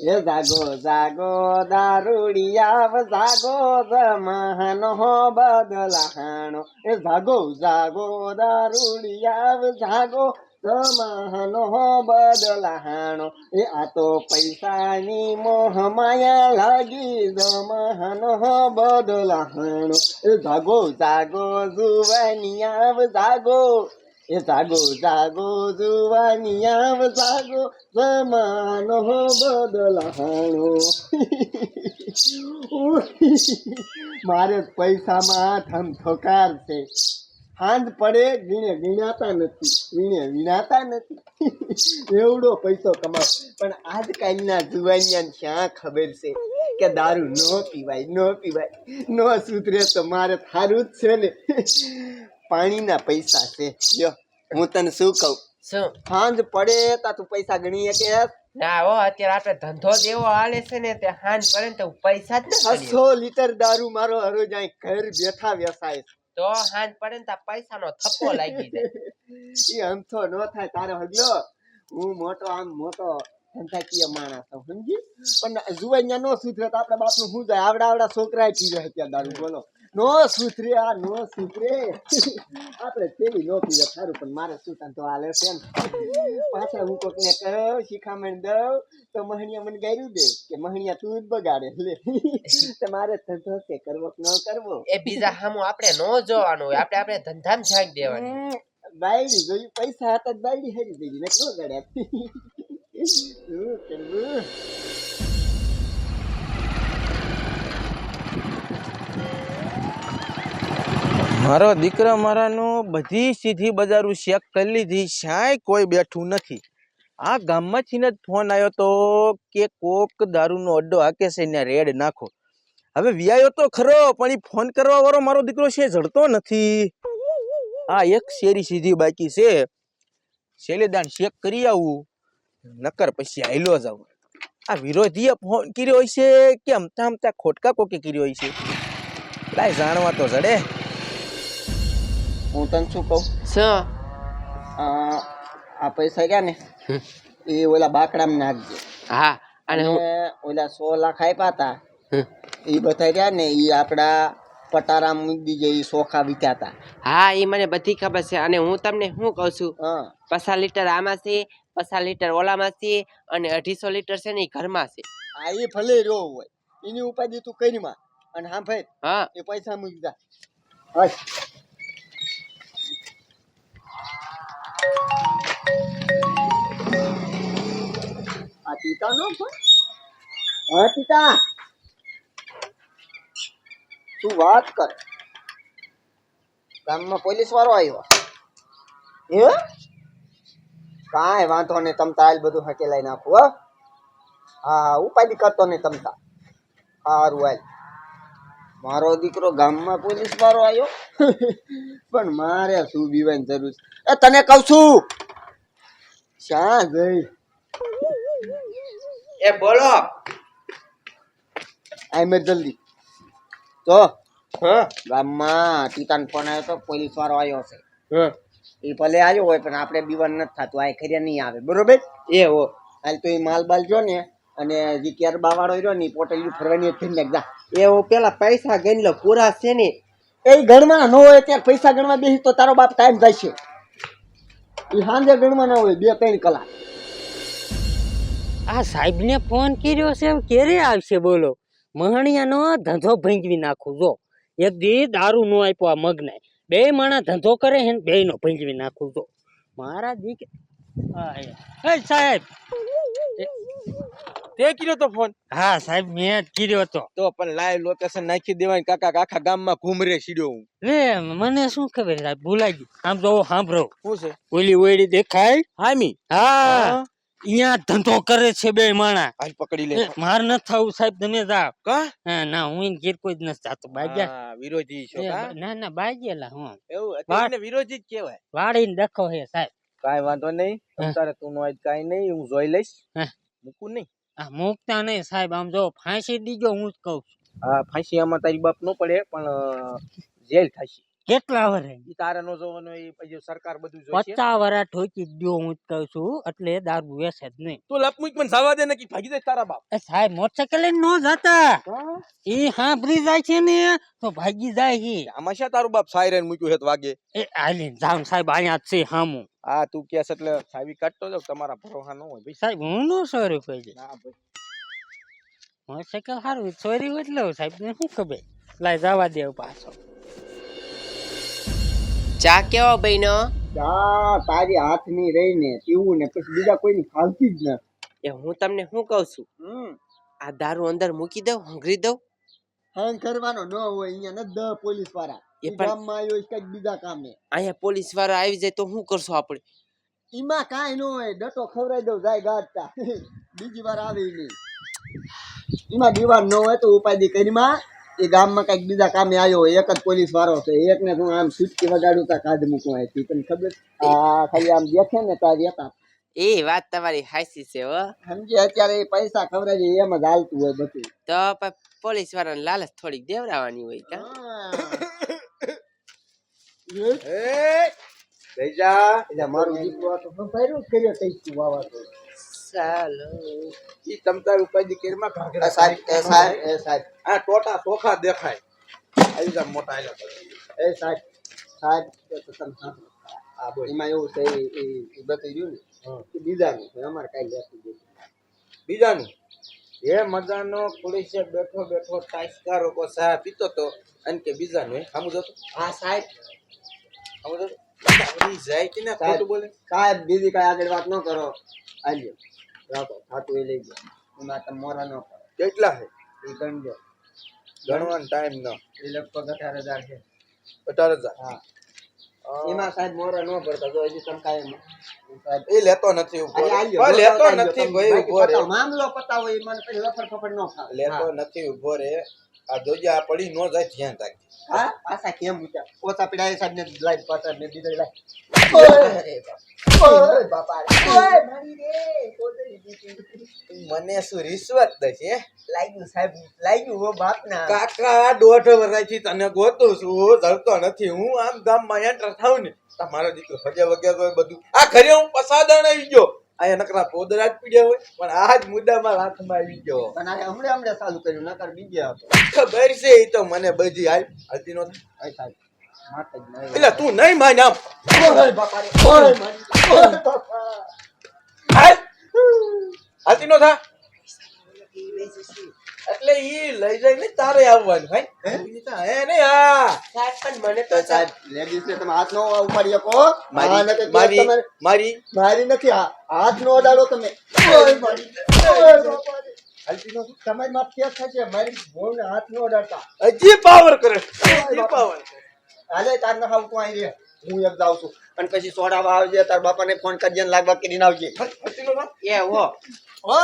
એ જાગો જાગો દારૂડિયા જાગો જમાનો બદલાણો. એ જાગો જાગો દારૂડિયા જાગો જમાનો બદલાણો. એ આ તો પૈસાની મોહ માયા લાગી જમાનો બદલાણો. એ જાગો જાગો જુવાનિયા જાગો એ જાગો જાગો આવ, જાગો, જમાનો બદલાહાણો મારે પૈસામાં થમથકાર છે. હાંજ પડે ગીણે ગીણાતા નથી, વીણે વીણાતા નથી. એવડો પૈસો કમાવ. પણ આજકાલના જુવાનિયાને ક્યાં ખબર છે કે દારૂ ન પીવાય ન પીવાય. ન સુધરે તો મારે થારું જ છે ને. પાણીના પૈસા છે. લ્યો હું તને શું કહું? શું? સાંજ પડે તા તું પૈસા ગણી કે ના હો અત્યારે આપણે ધંધો જ એવો હાલે છે ને તે હાંજ પડે ને તો પૈસા જ. છસો લીટર દારૂ મારો હરોજ અહીં ઘર બેઠા વ્યસાય તો હાંજ પડે ને તા પૈસાનો થપ્પો લાગી જાય. એ અંથો ન થાય તારો હગલો હું મોટો આમ મોટો ધંધાકીય માણસ છું સમજી? પણ જુવાનિયા નો સુધરે તો આપણા બાપનું શું જાય આવડા આવડા છોકરાએ પી અત્યારે ત્યાં દારૂ બોલો. નો સુતરે આ નો સુતરે આપણે તેવી નો પીવે સારું પણ મારે શું તો હાલે છે ને પાછા હું કોકને કહું શિખામણ દઉં તો મહણિયા મને ગાયરું દે કે મહણિયા તું જ બગાડે. લે. તમારે ધંધો કે કરવો કે ન કરવો? એ બીજા હામો આપણે નો જોવાનું હોય આપણે આપણે ધંધામાં જાગ દેવાની. બાયડી જોયું પૈસા હતા જ બાયડી હરી દેવી ને નો ગડે શું કરવું? મારો દીકરો મારાનો બધી સીધી બજારું ચેક કરી લીધી શાય કોઈ બેઠું નથી. આ ગામમાંથી જ ફોન આવ્યો તો કે કોક દારૂનો અડ્ડો હાકે છે ને રેડ નાખો. હવે વ્યાયો તો ખરો, પણ એ ફોન કરવા વાળો મારો દીકરો છે, જડતો નથી. આ એક શેરી સીધી બાકી છે. શેલેદાન ચેક કરી આવું. નકર પછી આયલો જાવ આ વિરોધીએ ફોન કર્યો છે કે અમતા અમતા ખોટકા કોકે કર્યો છે લાય જાણવા તો જડે. હું તને શું કહું? શું આ પૈસા ગયા ને? એ ઓલા બાકડામાં નાખજે. હા અને હું ઓલા સો લાખ આપ્યા હતા. એ બધા રહ્યા ને એ આપડા પટારા મૂકી જે એ સોખા વીત્યા હતા હા એ મને બધી ખબર છે. અને હું તમને શું કહું છું? હા. પચાસ લીટર આમાં છે પચાસ લીટર ઓલામાં છે અને અઢીસો લીટર છે ને એ ઘરમાં છે. આ એ ભલે રહ્યો હોય. એની ઉપાધિ તું કરીમાં અને હા ભાઈ હા. એ પૈસા મૂકી દા. હશ ટીટા નો પણ? હા ટીટા તું વાત કર. ગામમાં પોલીસ વાળો આવ્યો હે? કાંઈ વાંધો નહીં તમતા હાલ બધું હકેલાઈ નાખું હો. હા હા ઉપાધિ કરતો નહીં તમતા સારું હાલ. મારો દીકરો ગામમાં પોલીસ વાળો આવ્યો પણ મારે શું બીવાની જરૂર છે? એ તને કહું છું. શા ગઈ એ બોલો. આઈ જલ્દી. તો હા. ગામમાં ટીતાન ફોન આવ્યો તો પોલીસ વાળો આવ્યો છે. હા. એ ભલે આવ્યો હોય પણ આપણે બીવાનું નથી થતું આ ખર્યા નહીં આવે બરોબર? એ હો. હાલ તો એ માલ બાલ જો ને અને જે કેર બાવાળો રહ્યો ને પોટેલી ફરવાની થઈ ને જા એ હું પેલા પૈસા ગણી લો પૂરા છે ને એ ગણવાના ન હોય ત્યારે પૈસા ગણવા બેસી તો તારો બાપ ટાઈમ જાય છે. એ સાંજે ગણવાના હોય બે ત્રણ કલાક. આ સાહેબને ફોન કર્યો છે ક્યારે આવશે બોલો? મહણિયાનો ધંધો ભીંજવી નાખું જો. એક દી દારૂ નો આપ્યો આ મગને. બે માણા ધંધો કરે હે ને બે નો ભંજવી નાખું જો. મારા દીક એ. સાહેબ! તે કર્યો તો ફોન હા સાહેબ મેં જ કર્યો તો તો પણ લાઈવ લોકેશન નાખી દેવાય કાકા આખા ગામમાં ઘૂમરે સીડ્યો હું. રે મને શું ખબર સાહેબ? ભૂલાઈ ગયું. આમ તો સાંભળો. શું છે? ઓલી ઓયડી દેખાય? હામી? હા. અહીંયા ધંધો કરે છે બે માણા. પકડી લે. માર ન થવું સાહેબ તમે જાઓ. કા? ના હું કોઈ જ જાતો બાગ્યા. વિરોધી છો ના ના બાગ્યેલા હું એવું વિરોધી જ કહેવાય. વાળીને ડખો હે સાહેબ. કાઈ વાંધો નહીં. તારે તું નો આજ કાંઈ નહીં હું જોઈ લઈશ. હા. મૂકું નહીં. આ મૂકતા નહીં સાહેબ આમ જો ફાંસી દીજો હું જ કહું છું. હા ફાંસી આમાં તારી બાપ નો પડે પણ જેલ થશે. કેટલા વરે? ઈ તારે નો જોવાનું એ પછી સરકાર બધું જોઈશે પચાસ વરા ઠોકી દ્યો હું કહું છું એટલે દારૂ વેસે જ નહીં. તું લપમુક પણ જવા દે ને કે ભાગી જાય તારા બાપ. એ સાહેબ મોટરસાઇકલ લઈને નો જતા. ઈ ભરી જાય છે ને તો ભાગી જાય હી. આમાં શા તારું બાપ સાયરન મૂક્યું હેત વાગે? એ આલી જામ સાહેબ આયા જ છે હામું. આ તું કેસ એટલે સાવી કાટતો જાવ તમારા ભરોસા ન હોય. ભાઈ સાહેબ હું નો સોરી કોઈ ના ભાઈ. મોટરસાઇકલ સારું સોરી હોય એટલે સાહેબ ને શું ખબર? લાય જવા દેવ પાછો. ચા કેવો બહેનો ચા તારી હાથની રહીને પીવું ને પછી બીજા કોઈની ખાલતી જ ના. એ હું તમને શું કહું છું? આ દારૂ અંદર મૂકી દઉં હંગરી દઉં? હેંગ કરવાનો ન હોય અહીંયા ને દ પોલીસવાળા એ ગામમાં આવ્યો કંઈક બીજા કામે. અહીંયા પોલીસવાળા આવી જાય તો શું કરશું આપણે? એમાં કાંઈ ન હોય ડટો ખવડાઈ દઉં જાય ગાડતા બીજી વાર આવી નહીં. એમાં દીવાન ન હોય તો ઉપાધિ કરીમાં એ ગામમાં કંઈક બીજા કામે આવ્યો હોય એક જ પોલીસ વાળો છે એકને હું આમ સિટકી વગાડું તા કાઢ મૂકવા અહીંથી તને ખબર? આ ખાલી આમ દેખે ને તાર રહેતા. એ વાત તમારી હાસી છે હો. સમજે? અત્યારે એ પૈસા છે એમ જ હાલતું હોય બધું. તો પોલીસ વાળાને લાલચ થોડીક દેવડાવવાની હોય કા? એ ભેજા એટલે મારું દીકરો તો સંભાળ્યું જ કર્યો કઈ તું વાવા ચાલો ઈ તમતાર ઉપાધિ કેરમાં ઘાઘરા સાહેબ એ સાહેબ એ સાહેબ આ ટોટા ચોખા દેખાય. આવી જા મોટા આયલા એ સાહેબ સાહેબ તો તમ આ બોલ. એમાં એવું છે એ- બતાવી રહ્યું ને બીજા બીજાનું અમારે કાંઈ લેતું જ નથી. બીજાનું? એ મજાનો પોલીસે બેઠો બેઠો ટાઈસકા રોકો ચા પીતો તો અને કે બીજાનું હે આમ જતો? હા સાહેબ સામુ જતો? જાય કે ના? ખોટું બોલે? સાહેબ બીજી કાંઈ આગળ વાત ન કરો. આલ્યો રાખો ખાતું એ લઈ જાઓ એમાં તમે મોરા ન કરો કેટલા છે? એ ગણજો. ગણવાનો ટાઈમ ન. એ લગભગ અઢાર હજાર છે. અઢાર હજાર? હા. એમાં સાહેબ મોરા ન પડતા જો હજી તમે કાયમ એ લેતો નથી ઊભો. લેતો નથી ભાઈ ઊભો રે મામલો પતાવો એ મને પછી લફડ ફફડ ન ખાવ લેતો નથી ઊભો રે આ જોજે આ પડી નો જાય ધ્યાન રાખજે. હા? પાછા કેમ ઊંચા ઓછા પીડા સાહેબ ને લાઈન પાછા ને દીધો લાઈ ઓય બાપા. ઓય મારી રે. કોદરી દીધી. મને શું રિશ્વત દે લાગ્યું સાહેબ લાગ્યું હો બાપના. કાકા દોઢ વર્ષથી તને ગોતું છું ધરતો નથી. હું આમ ગામમાં એન્ટર થાઉં ને તમારો દીકરો સજા વગેરે બધું. આ ઘરે હું પસાદણ આવી ગયો. અહીંયા નકરા પોદરા જ પીડ્યા હોય પણ આ જ મુદ્દામાં હાથમાં આવી ગયો. પણ આ હમણાં હમણાં ચાલુ કર્યું નકર બીજે હતો. ખબર છે એ તો મને બધી હાલ હાલતી નો થાય. એટલે તું નહીં માન આમ. હાલ. હાલતી નો થા એટલે ઈ લઈ જાય ને તારે આવવાનું ભાઈ હે? નહીં? હા. સાહેબ પણ મને તો સાહેબ લેડીઝ ને તમે હાથ નો ઉપાડી શકો મારી મારી મારી. મારી નથી હા. હાથ નો અડાડો તમે. તમારી માફ ક્યાં થશે મારી બહુને હાથ નો અડાડતા હજી પાવર કરે. હજી પાવર હાલે તાર ન ખાવ તું અહીં રે. હું એક જાઉં છું. અને પછી સોડાવા આવજે તાર બાપાને ફોન કરજે લાગવા કરીને આવજે. એ હો. હો?